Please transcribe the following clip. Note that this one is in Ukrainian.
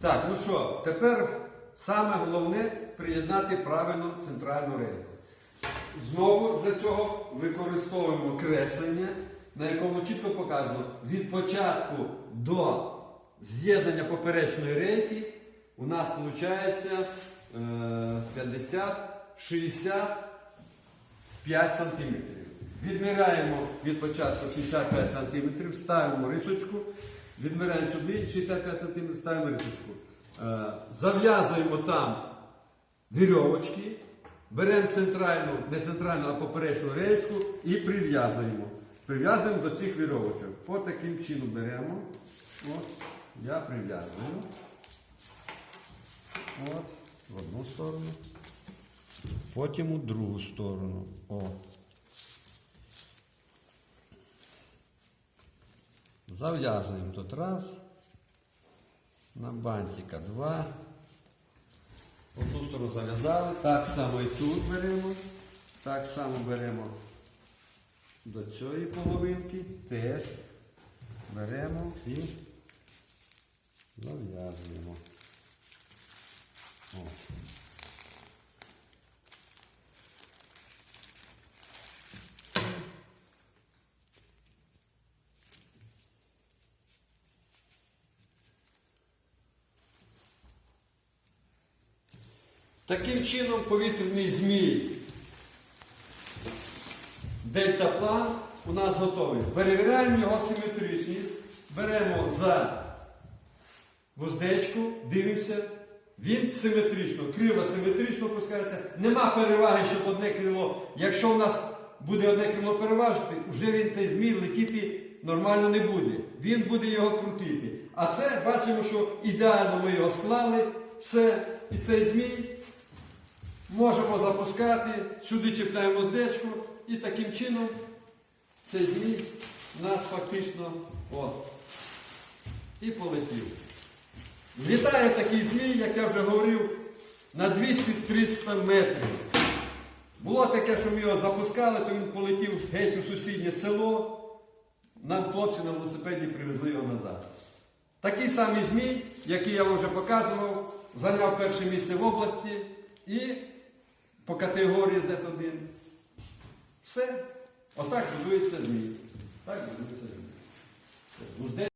Так, ну що, тепер саме головне приєднати правильно центральну рейку. Знову для цього використовуємо креслення, на якому чітко показано від початку до з'єднання поперечної рейки у нас виходить 50, 65 см. Відміряємо від початку 65 см, ставимо рисочку, відміряємо сюди 65 см, ставимо рисочку. Е, Зав'язуємо там вірьовочки, беремо центральну, не центральну, а поперечну реєчку і прив'язуємо. Прив'язуємо до цих вірьовочок. По таким чином беремо. От, я прив'язую. От, в одну сторону. Потім у другу сторону. О. Зав'язуємо тут раз. На бантика два. Одну сторону зав'язали. Так само і тут беремо. Так само беремо до цієї половинки. Теж беремо і зав'язуємо. Таким чином повітряний змій дельтаплан у нас готовий. Перевіряємо його симетричність, беремо за вуздечку, дивимося. Він симетрично, крило симетрично опускається. Нема переваги, щоб одне крило. Якщо у нас буде одне крило переважити, вже він цей змій летіти нормально не буде. Він буде його крутити. А це бачимо, що ідеально ми його склали, все, і цей змій можемо запускати, сюди чіпляємо вуздечку і таким чином цей змій у нас фактично от, і полетів. Літає такий змій, як я вже говорив, на 200-300 метрів. Було таке, що ми його запускали, то він полетів геть у сусіднє село. Нам хлопці на велосипеді привезли його назад. Такий самий змій, який я вам вже показував, зайняв перше місце в області і по категорії Z1. Все. Отак будується змій. Так будується змій.